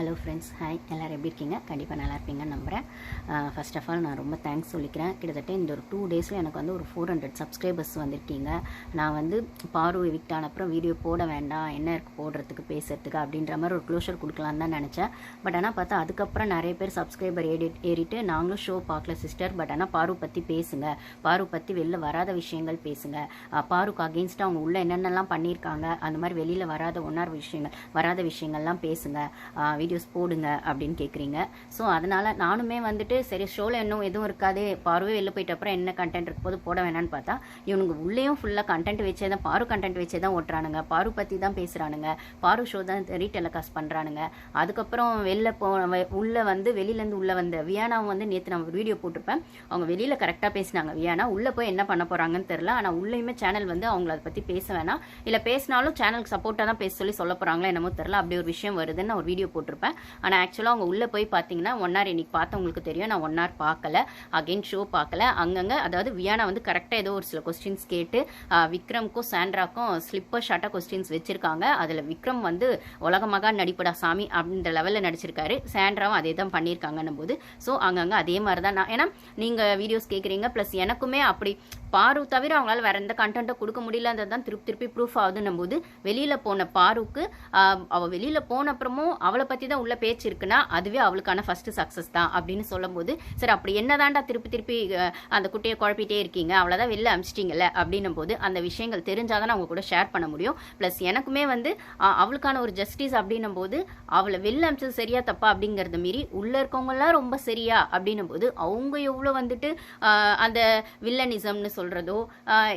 Hello friends hi எல்லோரும் எப்படி இருக்கீங்க? கண்டிப்பாக நல்லா இருப்பீங்கன்னு நம்புகிறேன் ஃபர்ஸ்ட் ஆஃப் ஆல் நான் ரொம்ப தேங்க்ஸ் சொல்லிக்கிறேன். கிட்டத்தட்ட இந்த ஒரு டூ டேஸில் எனக்கு வந்து ஒரு ஃபோர் ஹண்ட்ரட் சப்ஸ்கிரைபர்ஸ் வந்திருக்கீங்க. நான் வந்து பாரு எவிக்ட் அப்புறம் வீடியோ போட வேண்டாம். என்ன இருக்குது போடுறதுக்கு பேசுறதுக்கு அப்படின்ற மாதிரி ஒரு க்ளோஷர் கொடுக்கலான்னு தான் நினச்சேன். பட் ஆனால் பார்த்தா அதுக்கப்புறம் நிறைய பேர் சப்ஸ்கிரைபர் ஏறி ஏறிட்டு நாங்களும் ஷோ பார்க்கல சிஸ்டர் பட் ஆனால் பாரு பற்றி பேசுங்க. பாரு பற்றி வெளில வராத விஷயங்கள் பேசுங்க. பாருக்கு அகெயின்ஸ்டாக அவங்க உள்ளே என்னென்னலாம் பண்ணியிருக்காங்க அந்த மாதிரி வெளியில் வராத ஒன்றார் விஷயங்கள் வராத விஷயங்கள்லாம் பேசுங்க. வீடியோஸ் போடுங்க அப்படின்னு கேட்குறீங்க ஸோ அதனால் நானுமே வந்துட்டு சரி ஷோவில் இன்னும் எதுவும் இருக்காது பார்வை வெளில போயிட்ட அப்புறம் என்ன கண்டென்ட் இருக்கும் போது போட வேணான்னு பார்த்தா இவனுங்க உள்ளேயும் ஃபுல்லாக கண்டென்ட் வச்சே தான் பாரு கண்டென்ட் வச்சே தான் ஓட்டுறானுங்க. பாரு பற்றி தான் பேசுகிறானுங்க பாரு ஷோ தான் ரீடெலகாஸ்ட் பண்ணுறானுங்க அதுக்கப்புறம் வெளில போ உள்ளே வந்து வெளியிலேருந்து உள்ளே வந்த வியானாவும் வந்து நேற்று நான் வீடியோ போட்டிருப்பேன். அவங்க வெளியில் கரெக்டாக பேசினாங்க. வியானா உள்ளே போய் என்ன பண்ண போகிறாங்கன்னு தெரில ஆனால் உள்ளேயுமே சேனல் வந்து அவங்கள அதை பற்றி பேச வேணாம். இல்லை பேசினாலும் சேனலுக்கு சப்போர்ட்டாக தான் பேச சொல்லி சொல்ல போகிறாங்களா என்னமோ தெரில அப்படி ஒரு விஷயம் வருதுன்னு நான் ஒரு வீடியோ போட்டிருப்பேன். ஆனால் ஆக்சுவலாக அவங்க உள்ளே போய் பார்த்தீங்கன்னா ஒன் ஹவர் இன்னைக்கு பார்த்தவங்களுக்கு தெரியும். நான் ஒன் ஹவர் பார்க்கல. அகைன் ஷோ பார்க்கல. அங்கங்கே அதாவது வியானா வந்து கரெக்டாக ஏதோ ஒரு சில கொஸ்டின்ஸ் கேட்டு விக்ரம்க்கும் சாண்ட்ராக்கும் ஸ்லிப்பர் ஷார்ட்டாக கொஸ்டின்ஸ் வச்சிருக்காங்க. அதில் விக்ரம் வந்து உலகமாக நடிப்படா சாமி அப்படின்ற லெவலில் நடிச்சிருக்காரு. சாண்ட்ராவும் அதே தான் பண்ணியிருக்காங்கன்னும் போது ஸோ அங்கங்கே அதே மாதிரி தான் நான் ஏன்னா நீங்கள் வீடியோஸ் கேட்குறீங்க ப்ளஸ் எனக்குமே அப்படி பாரு தவிர அவங்களால வேற எந்த கண்டென்ட்டை கொடுக்க முடியலன்றது தான் திருப்பி திருப்பி ப்ரூஃப் ஆகுதுன்னும் போது வெளியில் போன பாருக்கு அவள் அவ வெளியில் போன அப்புறமும் அவளை பற்றி தான் உள்ள பேச்சு இருக்குன்னா அதுவே அவளுக்கான ஃபர்ஸ்ட் சக்ஸஸ் தான் அப்படின்னு சொல்லும்போது சரி அப்படி என்னதான்டா திருப்பி திருப்பி அந்த குட்டியை குழப்பிட்டே இருக்கீங்க? அவ்வளோதான் வெளில அமிச்சிட்டிங்கல்ல? அப்படின்னும் போது அந்த விஷயங்கள் தெரிஞ்சாதான் அவங்க கூட ஷேர் பண்ண முடியும். ப்ளஸ் எனக்குமே வந்து அவளுக்கான ஒரு ஜஸ்டிஸ் அப்படின்னும் போது அவளை வெளில அமிச்சது சரியா தப்பா அப்படிங்கறத மீறி உள்ள இருக்கவங்கலாம் ரொம்ப சரியா அப்படின்னும் போது அவங்க எவ்வளோ வந்துட்டு அந்த வில்லனிசம்னு சொல்றதோ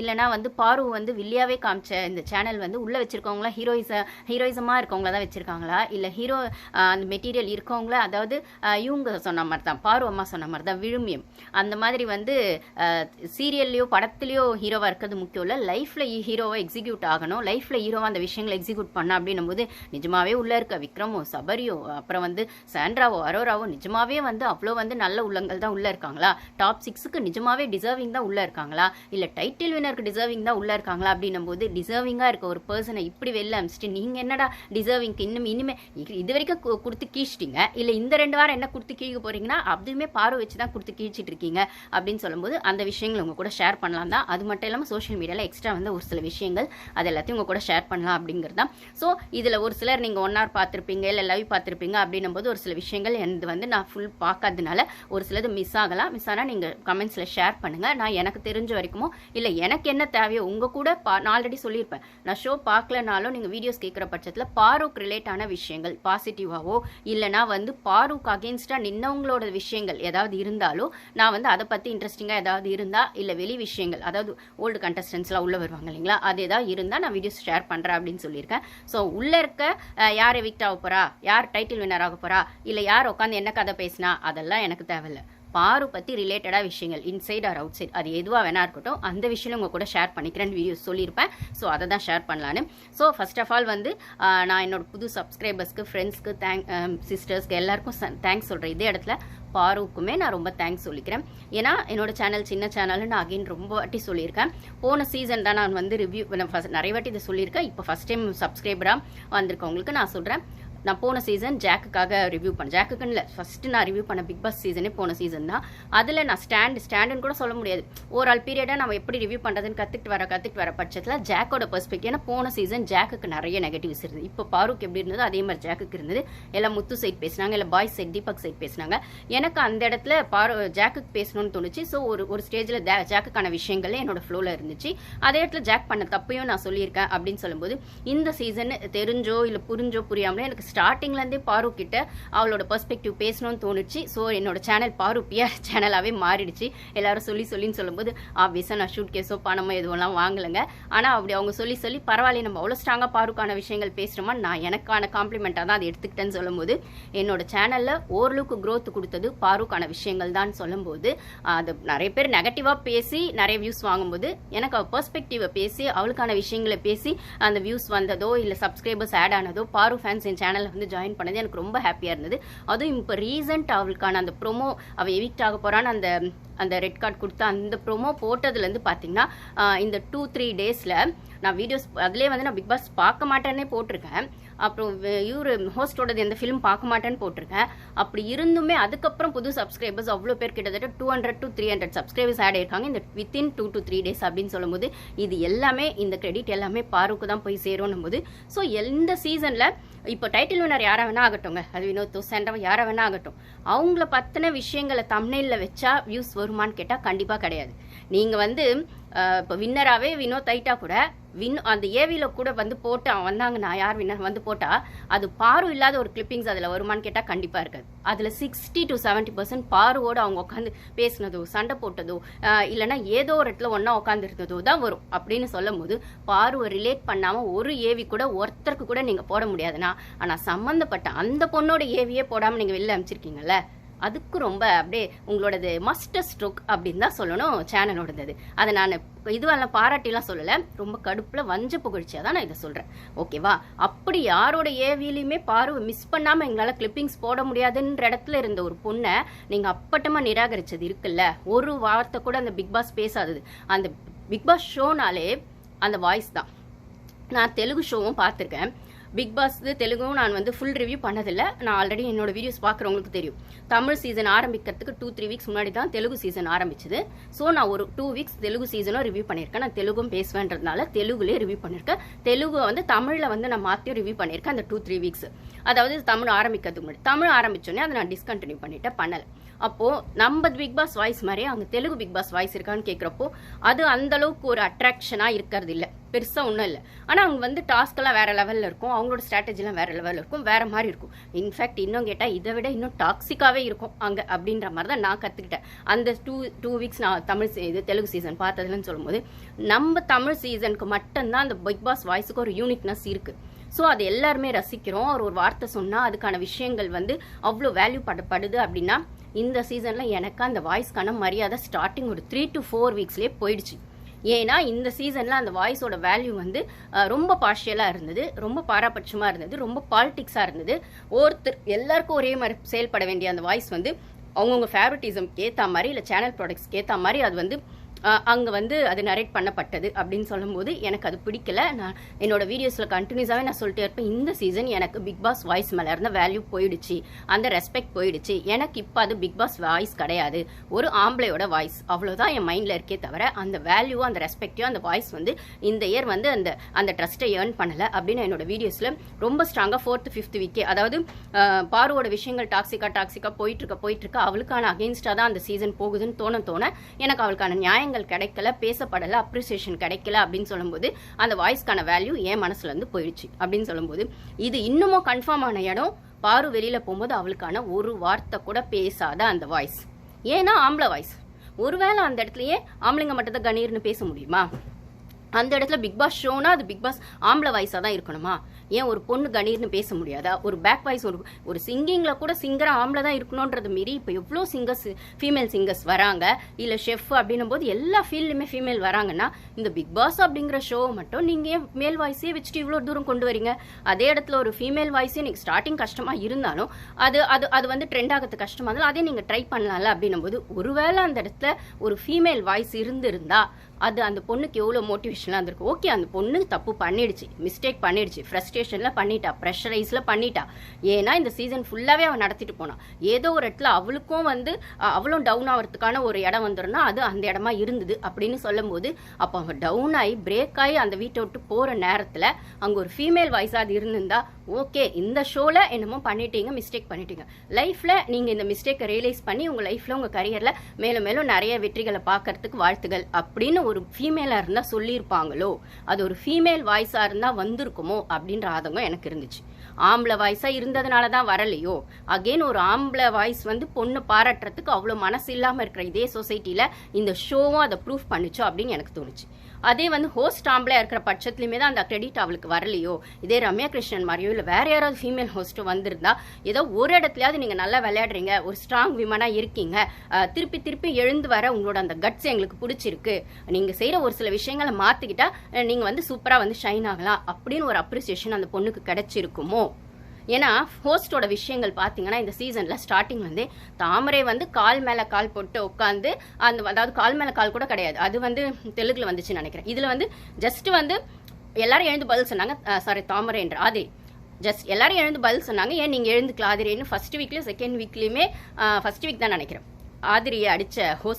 இல்லைனா வந்து பாரு வந்து வில்லியாவே காமிச்ச இந்த சேனல் வந்து உள்ள வச்சிருக்கவங்களா ஹீரோயிச ஹீரோயிசமா இருக்கவங்கள தான் வச்சிருக்காங்களா? இல்லை ஹீரோ அந்த மெட்டீரியல் இருக்கவங்கள அதாவது இவங்க சொன்ன மாதிரி தான் பார்வம்மா சொன்ன மாதிரி தான் விழுமியம். அந்த மாதிரி வந்து சீரியல்லையோ படத்துலையோ ஹீரோவாக இருக்கிறது முக்கியம் இல்லை. லைஃப்பில் ஹீரோவாக எக்ஸிக்யூட் ஆகணும். லைஃப்பில் ஹீரோவாக அந்த விஷயங்களை எக்ஸிக்யூட் பண்ண அப்படின்னும் போது நிஜமாவே உள்ளே இருக்க விக்ரமோ சபரியோ அப்புறம் வந்து சாண்ட்ராவோ அரோராவோ நிஜமாவே வந்து அவ்வளோ வந்து நல்ல உள்ளங்கள் தான் உள்ளே இருக்காங்களா? டாப் சிக்ஸுக்கு நிஜமாவே டிசர்விங் தான் உள்ளே இருக்காங்களா? இல்லை டைட்டில் வினருக்கு டிசர்விங் தான் உள்ளே இருக்காங்களா? அப்படின்னும் போது டிசர்விங்காக இருக்க ஒரு பர்சனை இப்படி வெளில அமிச்சிட்டு நீங்கள் என்னடா டிசர்விங்க்கு இன்னும் இனிமே இது- இது வரைக்கும் கொடுத்து கீழ்ச்சிட்டீங்க இல்லை இந்த ரெண்டு வாரம் என்ன கொடுத்து கீழ போறீங்கன்னா அதுவுமே பார்வை வச்சு தான் கொடுத்து கீழ்ச்சிட்டு இருக்கீங்க அப்படின்னு சொல்லும்போது அந்த விஷயங்கள் உங்க கூட ஷேர் பண்ணலாம் தான். அது மட்டும் இல்லாமல் சோஷியல் மீடியால எக்ஸ்ட்ரா வந்து ஒரு சில விஷயங்கள் அது எல்லாத்தையும் உங்க கூட ஷேர் பண்ணலாம் அப்படிங்கிறது தான். ஸோ இதில் ஒரு சிலர் நீங்கள் ஒன் ஹவர் பார்த்துருப்பீங்க இல்லை லைவ் பார்த்துருப்பீங்க அப்படின்னும் போது ஒரு சில விஷயங்கள் எனது வந்து நான் ஃபுல் பார்க்காததுனால ஒரு சிலது மிஸ் ஆகலாம். மிஸ் ஆனால் நீங்கள் கமெண்ட்ஸில் ஷேர் பண்ணுங்கள் நான் எனக்கு தெரிஞ்ச வரைக்குமோ இல்லை எனக்கு என்ன தேவையோ உங்கள் கூட பா நான் ஆல்ரெடி சொல்லியிருப்பேன். நான் ஷோ பார்க்கலனாலும் நீங்கள் வீடியோஸ் கேட்குற பட்சத்தில் பாரோக் ரிலேட்டான விஷயங்கள் பாசிட்டிவ் பாசிட்டிவாவோ இல்லைனா வந்து பாரூக் அகேன்ஸ்டாக நின்னவங்களோட விஷயங்கள் ஏதாவது இருந்தாலோ நான் வந்து அதை பற்றி இன்ட்ரெஸ்டிங்காக ஏதாவது இருந்தால் இல்லை வெளி விஷயங்கள் அதாவது ஓல்டு கண்டஸ்டன்ஸ்லாம் உள்ளே வருவாங்க இல்லைங்களா அது ஏதாவது இருந்தால் நான் வீடியோஸ் ஷேர் பண்ணுறேன் அப்படின்னு சொல்லியிருக்கேன். ஸோ உள்ளே இருக்க யார் எவிக்ட் ஆக போகிறா யார் டைட்டில் வின்னர் ஆக போகிறா இல்லை யார் உட்காந்து என்ன கதை பேசினா அதெல்லாம் எனக்கு தேவையில்ல. பாரு பற்றி ரிலேட்டடாக விஷயங்கள் இன்சைட் ஆர் அவுட் சைட் அது எதுவாக வேணா இருக்கட்டும் அந்த விஷயம் உங்கள் கூட ஷேர் பண்ணிக்கிறேன்னு வீடியோ சொல்லியிருப்பேன். ஸோ அதை தான் ஷேர் பண்ணலான்னு. ஸோ ஃபர்ஸ்ட் ஆஃப் ஆல் வந்து நான் என்னோடய புது சப்ஸ்கிரைபர்ஸ்க்கு ஃப்ரெண்ட்ஸ்க்கு தேங்க் சிஸ்டர்ஸ்க்கு எல்லாருக்கும் தேங்க்ஸ் சொல்கிறேன் இதே இடத்துல பாருக்குமே நான் ரொம்ப தேங்க்ஸ் சொல்லிக்கிறேன். ஏன்னா என்னோட சேனல் சின்ன சேனல்னு நான் அகைன் ரொம்ப வாட்டி சொல்லியிருக்கேன். போன சீசன் தான் நான் வந்து ரிவ்யூ நான் ஃபஸ்ட் நிறைய வாட்டி இதை சொல்லியிருக்கேன். இப்போ ஃபஸ்ட் டைம் சப்ஸ்கிரைபராக வந்திருக்கவங்களுக்கு நான் சொல்கிறேன் நான் போன சீசன் ஜாக்குக்காக ரிவ்யூ பண்ணேன் ஜாக்குக்குன்னு இல்லை ஃபஸ்ட்டு நான் ரிவ்யூ பண்ண பிக் பாஸ் சீசனே போன சீசன் தான். அதில் நான் ஸ்டாண்ட் ஸ்டாண்டுன்னு கூட சொல்ல முடியாது. ஓவரால் பீரியடாக நம்ம எப்படி ரிவ்யூ பண்ணுறதுன்னு கற்றுக்கிட்டு வர கற்றுக்கிட்டு வர பட்சத்தில் ஜாக்கோட பெர்ஸ்பெக்டிவ் ஏன்னா போன சீசன் ஜாக்குக்கு நிறைய நெகட்டிவ்ஸ் இருந்தது. இப்போ பாருக்கு எப்படி இருந்ததோ அதே மாதிரி ஜாக்குக்கு இருந்தது. எல்லாம் முத்து சைட் பேசினாங்க இல்லை பாய்ஸ் சைட் தீபக் சைட் பேசினாங்க. எனக்கு அந்த இடத்துல பாரு ஜாக்குக்கு பேசணும்னு தோணுச்சு. ஸோ ஒரு ஒரு ஸ்டேஜில் ஜாக்குக்கான விஷயங்கள் என்னோட ஃப்ளோவில் இருந்துச்சு. அதே இடத்துல ஜாக் பண்ண தப்பையும் நான் சொல்லியிருக்கேன் அப்படின்னு சொல்லும்போது இந்த சீசன் தெரிஞ்சோ இல்லை புரிஞ்சோ புரியாமலே எனக்கு ஸ்டார்டிங்லேருந்தே பாரு கிட்ட அவளோட பெர்ஸ்பெக்டிவ் பேசணும்னு தோணுச்சு. ஸோ என்னோட சேனல் பாரு பிஆர் சேனலாகவே மாறிடுச்சு. எல்லாரும் சொல்லி சொல்லின்னு சொல்லும்போது ஆப்வியஸாக நான் ஷூட் கேஸோ பணமோ எதுவெல்லாம் வாங்கலைங்க. ஆனால் அப்படி அவங்க சொல்லி சொல்லி பரவாயில்ல நம்ம அவ்வளோ ஸ்ட்ராங்காக பாருக்கான விஷயங்கள் பேசுகிறோமா நான் எனக்கான காம்ப்ளிமெண்ட்டாக தான் அதை எடுத்துக்கிட்டேன்னு சொல்லும்போது என்னோட சேனலில் ஓரளவுக்கு க்ரோத் கொடுத்தது பாருக்கான விஷயங்கள் தான் சொல்லும்போது அது நிறைய பேர் நெகட்டிவாக பேசி நிறைய வியூஸ் வாங்கும்போது எனக்கு அவள் பெர்ஸ்பெக்டிவை பேசி அவளுக்கான விஷயங்களை பேசி அந்த வியூஸ் வந்ததோ இல்லை சப்ஸ்கிரைபர்ஸ் ஆட் ஆனதோ பாரு ஃபேன்ஸ் என் சேனல் சேனலில் வந்து ஜாயின் பண்ணது எனக்கு ரொம்ப ஹாப்பியாக இருந்தது. அதுவும் இப்போ ரீசெண்ட் அவளுக்கான அந்த ப்ரோமோ அவள் எவிக்ட் ஆக போகிறான்னு அந்த அந்த ரெட் கார்டு கொடுத்து அந்த ப்ரோமோ போட்டதுலேருந்து பார்த்தீங்கன்னா இந்த டூ த்ரீ டேஸில் நான் வீடியோஸ் அதிலே வந்து நான் பிக் பாஸ் பார்க்க மாட்டேன்னே போட்டிருக்கேன். அப்புறம் இவர் ஹோஸ்டோடது எந்த ஃபிலிம் பார்க்க மாட்டேன்னு போட்டிருக்கேன். அப்படி இருந்துமே அதுக்கப்புறம் புது சப்ஸ்கிரைபர்ஸ் அவ்வளோ பேர் கிட்டத்தட்ட two hundred to three hundred subscribers add ஆயிருக்காங்க. இந்த within two to three days அப்படின்னு சொல்லும்போது இது எல்லாமே இந்த கிரெடிட் எல்லாமே பாருக்கு தான் போய் சேரும்னும் போது ஸோ எந்த சீசனில் இப்போ டைட்டில் வினர் யாரை வேணா ஆகட்டும்ங்க. அது வினோத் சென்றவன் யாரை வேணா ஆகட்டும். அவங்கள பற்றின விஷயங்களை தமிழில் வச்சா வியூஸ் வருமான்னு கேட்டால் கண்டிப்பாக கிடையாது. நீங்கள் வந்து இப்போ வின்னராகவே வினோத் ஆயிட்டா கூட வின் அந்த ஏவியில் கூட வந்து போட்டு அவன் வந்தாங்கன்னா யார் வின்னர் வந்து போட்டால் அது பாரு இல்லாத ஒரு கிளிப்பிங்ஸ் அதில் வருமான்னு கேட்டால் கண்டிப்பாக இருக்காது. அதில் சிக்ஸ்டி டு செவன்ட்டி பர்சன்ட் பாருவோடு அவங்க உட்காந்து பேசினதோ சண்டை போட்டதோ இல்லைனா இல்லைன்னா ஏதோ ஒரு இடத்துல ஒன்றா உட்காந்துருந்ததோ தான் வரும். அப்படின்னு சொல்லும் போது பாருவை ரிலேட் பண்ணாமல் ஒரு ஏவி கூட ஒருத்தருக்கு கூட நீங்கள் போட முடியாதுண்ணா. ஆனால் சம்மந்தப்பட்ட அந்த பொண்ணோட ஏவியே போடாமல் நீங்கள் வெளில அனுப்பிச்சிருக்கீங்கல்ல அதுக்கு ரொம்ப அப்படியே உங்களோடது மாஸ்டர் ஸ்ட்ரோக் அப்படின்னு தான் சொல்லணும் சேனலோடது. அதை நான் இதுவெல்லாம் பாராட்டிலாம் சொல்லலை. ரொம்ப கடுப்பில் வஞ்ச புகழ்ச்சியாக தான் நான் இதை சொல்கிறேன் ஓகேவா அப்படி யாரோட ஏவிலையுமே பார்வை மிஸ் பண்ணாமல் எங்களால் கிளிப்பிங்ஸ் போட முடியாதுன்ற இடத்துல இருந்த ஒரு பொண்ணை நீங்கள் அப்பட்டமாக நிராகரிச்சது இருக்குல்ல? ஒரு வார்த்தை கூட அந்த பிக் பாஸ் பேசாதது. அந்த பிக் பாஸ் ஷோனாலே அந்த வாய்ஸ் தான். நான் தெலுங்கு ஷோவும் பார்த்துருக்கேன். பிக் பாஸ் தெலுங்கும் நான் வந்து ஃபுல் ரிவ்யூ பண்ணதில்லை. நான் ஆல்ரெடி என்னோட வீடியோஸ் பார்க்குறவங்களுக்கு தெரியும். தமிழ் சீசன் ஆரம்பிக்கிறதுக்கு டூ த்ரீ வீக்ஸ் முன்னாடி தான் தெலுங்கு சீசன் ஆரம்பிச்சது. ஸோ நான் ஒரு டூ வீக்ஸ் தெலுங்கு சீசனும் ரிவ்யூ பண்ணியிருக்கேன். நான் தெலுங்கும் பேசுவேன்றதுனால தெலுங்குலேயே ரிவ்யூ பண்ணியிருக்கேன். தெலுங்கு வந்து தமிழில் வந்து நான் மாற்றியும் ரிவ்யூ பண்ணியிருக்கேன் அந்த டூ த்ரீ வீக்ஸ் அதாவது தமிழ் ஆரம்பிக்கிறதுக்கு முன்னாடி. தமிழ் ஆரம்பிச்சோடனே அதை நான் டிஸ்கண்டினியூ பண்ணிட்டேன் பண்ணலை. அப்போது நம்ம பிக் பாஸ் வாய்ஸ் மாதிரியே அங்கே தெலுங்கு பிக் பாஸ் வாய்ஸ் இருக்கான்னு கேட்குறப்போ அது அந்த அளவுக்கு ஒரு அட்ராக்ஷனாக இருக்கிறது இல்லை. பெருசாக ஒன்றும் இல்லை. ஆனால் அவங்க வந்து டாஸ்க்கெல்லாம் வேறு லெவலில் இருக்கும். அவங்களோட ஸ்ட்ராட்டஜிலாம் வேறு லெவலில் இருக்கும். வேறு மாதிரி இருக்கும். இன்ஃபேக்ட் இன்னும் கேட்டால் இதை விட இன்னும் டாக்ஸிக்காகவே இருக்கும் அங்கே அப்படின்ற மாதிரி தான் நான் கற்றுக்கிட்டேன் அந்த டூ டூ வீக்ஸ் நான் தமிழ் இது தெலுங்கு சீசன் பார்த்ததுலன்னு சொல்லும்போது நம்ம தமிழ் சீசனுக்கு மட்டும்தான் அந்த பிக் பாஸ் வாய்ஸுக்கு ஒரு யூனிக்னஸ் இருக்குது ஸோ அது எல்லாருமே ரசிக்கிறோம். ஒரு ஒரு வார்த்தை சொன்னால் அதுக்கான விஷயங்கள் வந்து அவ்வளோ வேல்யூ படப்படுது அப்படின்னா இந்த சீசனில் எனக்கு அந்த வாய்ஸ்க்கான மரியாதை ஸ்டார்டிங் ஒரு த்ரீ டு ஃபோர் வீக்ஸ்லேயே போயிடுச்சு. ஏன்னா இந்த சீசனில் அந்த வாய்ஸோட வேல்யூ வந்து ரொம்ப பார்ஷியலாக இருந்தது. ரொம்ப பாராபட்சமாக இருந்தது. ரொம்ப பாலிட்டிக்ஸாக இருந்தது. ஒருத்தர் எல்லாருக்கும் ஒரே மாதிரி செயல்பட வேண்டிய அந்த வாய்ஸ் வந்து அவங்கவுங்க ஃபேவரட்டிசம்க்கு ஏற்ற மாதிரி இல்லை சேனல் ப்ராடக்ட்ஸ்க்கு ஏற்ற மாதிரி அது வந்து அங்கே வந்து அது நரேட் பண்ணப்பட்டது அப்படின்னு சொல்லும்போது எனக்கு அது பிடிக்கல. நான் என்னோட வீடியோஸில் கண்டினியூஸாகவே நான் சொல்லிட்டே இருப்பேன். இந்த சீசன் எனக்கு பிக் பாஸ் வாய்ஸ் மேலே இருந்த வேல்யூ போயிடுச்சு. அந்த ரெஸ்பெக்ட் போயிடுச்சு. எனக்கு இப்போ அது பிக் பாஸ் வாய்ஸ் கிடையாது. ஒரு ஆம்பளையோட வாய்ஸ் அவ்வளோதான் என் மைண்டில் இருக்கே தவிர அந்த வேல்யூ அந்த ரெஸ்பெக்டையும் அந்த வாய்ஸ் வந்து இந்த இயர் வந்து அந்த அந்த ட்ரஸ்ட்டை ஏர்ன் பண்ணலை அப்படின்னு என்னோட வீடியோஸில் ரொம்ப ஸ்ட்ராங்காக ஃபோர்த்து ஃபிஃப்த் வீக்கே அதாவது பாருவோட விஷயங்கள் டாக்ஸிக்கா டாக்ஸிக்கா போயிட்டுருக்க போயிட்டுருக்க அவளுக்கான அகேன்ஸ்டாக தான் அந்த சீசன் போகுதுன்னு தோண தோண எனக்கு அவளுக்கான நியாயம் நியாயங்கள் கிடைக்கல பேசப்படலை அப்ரிசியேஷன் கிடைக்கல அப்படின்னு சொல்லும்போது அந்த வாய்ஸ்க்கான வேல்யூ என் மனசுல இருந்து போயிடுச்சு அப்படின்னு சொல்லும்போது இது இன்னமும் கன்ஃபார்ம் ஆன இடம். பாரு வெளியில போகும்போது அவளுக்கான ஒரு வார்த்தை கூட பேசாத அந்த வாய்ஸ் ஏன்னா ஆம்பளை வாய்ஸ் ஒருவேளை அந்த இடத்துலயே ஆம்பளைங்க மட்டும் தான் கணீர்னு பேச முடியுமா? அந்த இடத்துல பிக் பாஸ் ஷோனா அது பிக் பாஸ் ஆம்பளை வாய்ஸாக தான் இருக்கணுமா? ஏன் ஒரு பொண்ணு கணீர்னு பேச முடியாதா? ஒரு பேக் வாய்ஸ் ஒரு ஒரு சிங்கிங்கில் கூட சிங்கர் ஆம்பளை தான் இருக்கணுன்றது மீறி இப்போ எவ்வளோ சிங்கர்ஸ் ஃபீமேல் சிங்கர்ஸ் வராங்க. இல்லை ஷெஃப் அப்படின்னும் போது எல்லா ஃபீல்டுமே ஃபீமேல் வராங்கன்னா இந்த பிக் பாஸ் அப்படிங்கிற ஷோ மட்டும் நீங்கள் ஏன் மேல் வாய்ஸே வச்சுட்டு இவ்வளோ தூரம் கொண்டு வரீங்க? அதே இடத்துல ஒரு ஃபீமேல் வாய்ஸே எனக்கு ஸ்டார்டிங் கஷ்டமாக இருந்தாலும் அது அது அது வந்து ட்ரெண்ட் ஆகிறது கஷ்டமாக இருந்தாலும் அதே நீங்கள் ட்ரை பண்ணலாம்ல அப்படின்னும் போது ஒருவேளை அந்த இடத்துல ஒரு ஃபீமேல் வாய்ஸ் இருந்திருந்தா அது அந்த பொண்ணுக்கு எவ்வளோ மோட்டிவேஷனாக இருந்திருக்கு ஓகே அந்த பொண்ணு தப்பு பண்ணிடுச்சு மிஸ்டேக் பண்ணிடுச்சு ஸ்டேஷனில் பண்ணிட்டா ப்ரெஷரைஸில் பண்ணிட்டா. ஏன்னா இந்த சீசன் ஃபுல்லாகவே அவன் நடத்திட்டு போனான். ஏதோ ஒரு இடத்துல அவளுக்கும் வந்து அவளும் டவுன் ஆகிறதுக்கான ஒரு இடம் வந்துடும்னா அது அந்த இடமா இருந்தது அப்படின்னு சொல்லும்போது அப்போ அவன் டவுன் ஆகி பிரேக் ஆகி அந்த வீட்டை விட்டு போகிற நேரத்தில் அங்கே ஒரு ஃபீமேல் வாய்ஸாக அது இருந்திருந்தா ஓகே இந்த ஷோவில் என்னமோ பண்ணிட்டீங்க மிஸ்டேக் பண்ணிட்டீங்க. லைஃப்பில் நீங்கள் இந்த மிஸ்டேக்கை ரியலைஸ் பண்ணி உங்கள் லைஃப்பில் உங்கள் கரியரில் மேலும் மேலும் நிறைய வெற்றிகளை பார்க்கறதுக்கு வாழ்த்துகள் அப்படின்னு ஒரு ஃபீமேலாக இருந்தால் சொல்லியிருப்பாங்களோ? அது ஒரு ஃபீமேல் வாய்ஸாக இருந்தால் வந்திருக்குமோ? அப்படின்ற ஆதங்கம் எனக்கு இருந்துச்சு. ஆம்பளை வாய்ஸாக இருந்ததுனால தான் வரலையோ? அகெயின் ஒரு ஆம்பளை வாய்ஸ் வந்து பொண்ணு பாராட்டுறதுக்கு அவ்வளோ மனசு இல்லாமல் இருக்கிற இதே சொசைட்டியில் இந்த ஷோவும் அதை ப்ரூஃப் பண்ணுச்சோ அப்படின்னு எனக்கு தோணுச்சு. அதே வந்து ஹோஸ்ட் ஆம்பளையா இருக்கிற பட்சத்துலையுமே தான் அந்த கிரெடிட் அவளுக்கு வரலையோ? இதே ரம்யா கிருஷ்ணன் மாதிரியோ? இல்லை வேற யாராவது ஃபீமேல் ஹோஸ்ட்டு வந்திருந்தா ஏதோ ஒரு இடத்துலயாவது நீங்கள் நல்லா விளையாடுறீங்க ஒரு ஸ்ட்ராங் விமனாக இருக்கீங்க திருப்பி திருப்பி எழுந்து வர உங்களோட அந்த கட்ஸ் எங்களுக்கு பிடிச்சிருக்கு. நீங்கள் செய்கிற ஒரு சில விஷயங்களை மாற்றிக்கிட்டா நீங்கள் வந்து சூப்பராக வந்து ஷைன் ஆகலாம் அப்படின்னு ஒரு அப்ரிசியேஷன் அந்த பொண்ணுக்கு கிடைச்சிருக்குமோ? ஏன்னா ஹோஸ்டோட விஷயங்கள் பார்த்தீங்கன்னா இந்த சீசனில் ஸ்டார்டிங் வந்து தாமரை வந்து கால் மேலே கால் போட்டு உட்காந்து அந்த அதாவது கால் மேலே கால் கூட கிடையாது. அது வந்து தெலுங்கில் வந்துச்சுன்னு நினைக்கிறேன். இதில் வந்து ஜஸ்ட் வந்து எல்லாரும் எழுந்து பதில் சொன்னாங்க சாரி தாமரை என்ற. ஆதிரி ஜஸ்ட் எல்லாரும் எழுந்து பதில் சொன்னாங்க ஏன் நீங்கள் எழுந்துக்கலாம் ஆதிரின்னு ஃபர்ஸ்ட் வீக்லேயும் செகண்ட் வீக்லேயுமே ஃபர்ஸ்ட் வீக் தான் நினைக்கிறேன். ஆதிரியை அடித்த ஹோஸ்ட்